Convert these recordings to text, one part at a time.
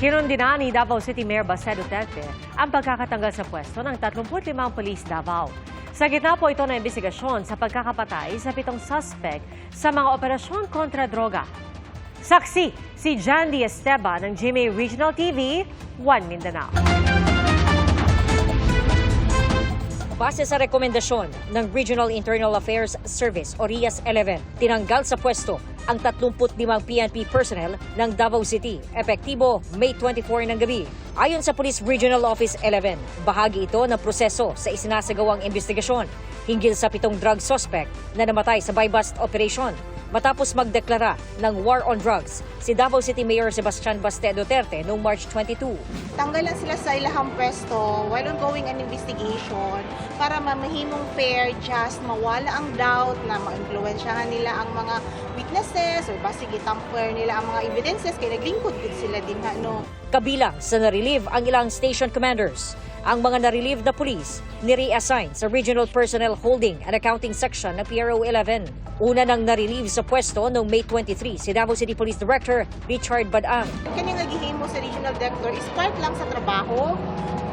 Kinundina ni Davao City Mayor Baste Duterte ang pagkakatanggal sa pwesto ng 35 Police Davao. Sa gitna po ito ng investigasyon sa pagkakapatay sa pitong suspect sa mga operasyon kontra droga. Saksi si Jandy Esteban ng GMA Regional TV, One Mindanao. Base sa rekomendasyon ng Regional Internal Affairs Service o RIAS 11, tinanggal sa pwesto ang 35 PNP personnel ng Davao City, epektibo May 24 ng gabi. Ayon sa Police Regional Office 11, bahagi ito ng proseso sa isinasagawang investigasyon hinggil sa pitong drug suspect na namatay sa buy-bust operation matapos magdeklara ng war on drugs si Davao City Mayor Sebastian Baste Duterte noong March 22. tanggalan sila sa ilahang pwesto while ongoing an investigation para mamahimong fair, just, mawala ang doubt na ma-influensyahan nila ang mga witnesses or basig itamper nila ang mga evidences kaya naglingkod gud sila din no. Kabilang sa na-relieve ang ilang station commanders. Ang mga na-relieve na police ni-reassign sa Regional Personnel Holding and Accounting Section ng PRO 11. Una nang na-relieve sa pwesto noong May 23 si Davao City Police Director Richard Badang. Kani nga gihimo sa regional director is part lang sa trabaho,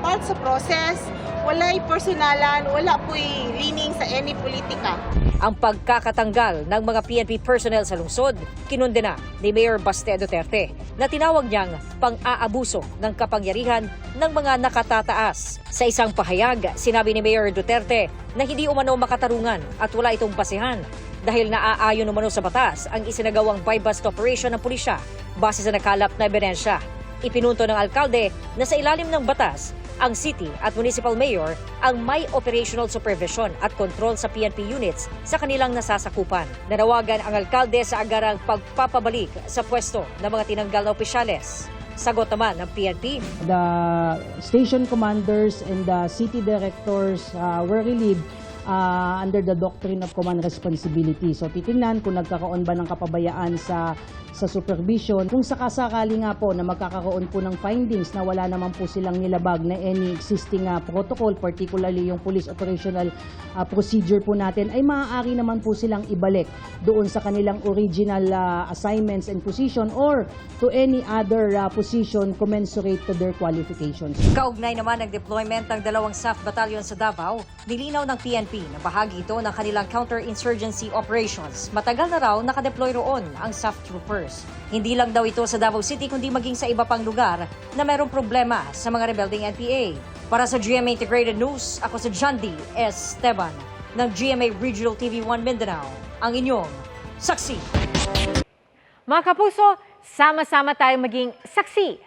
part sa process, walay personalan, wala po'y leaning any politika. Ang pagkakatanggal ng mga PNP personnel sa lungsod, kinundena ni Mayor Baste Duterte na tinawag niyang pang-aabuso ng kapangyarihan ng mga nakatataas. Sa isang pahayag, sinabi ni Mayor Duterte na hindi umano makatarungan at wala itong basehan dahil naaayon umano sa batas ang isinagawang buy-bust operation ng pulisya base sa nakalap na ebidensya. Ipinunto ng alkalde na sa ilalim ng batas, ang city at municipal mayor ang may operational supervision at control sa PNP units sa kanilang nasasakupan. Nanawagan ang alkalde sa agarang pagpapabalik sa pwesto ng mga tinanggal na opisyales. Sagot naman ng PNP, the station commanders and the city directors uh, were relieved uh, under the doctrine of command responsibility. So titingnan kung nagkakaroon ba ng kapabayaan sa sa supervision. Kung sakasakali nga po na magkakaroon po ng findings na wala naman po silang nilabag na any existing uh, protocol, particularly yung police operational uh, procedure po natin, ay maaari naman po silang ibalik doon sa kanilang original uh, assignments and position or to any other uh, position commensurate to their qualifications. Kaugnay naman ng deployment ng dalawang SAF battalion sa Davao, nilinaw ng PNP na bahagi ito ng kanilang counterinsurgency operations. Matagal na raw nakadeploy roon ang SAF troopers. Hindi lang daw ito sa Davao City kundi maging sa iba pang lugar na mayroong problema sa mga rebelding NPA. Para sa GMA Integrated News, ako si John D. Esteban ng GMA Regional TV 1 Mindanao, ang inyong saksi. Mga kapuso, sama-sama tayong maging saksi.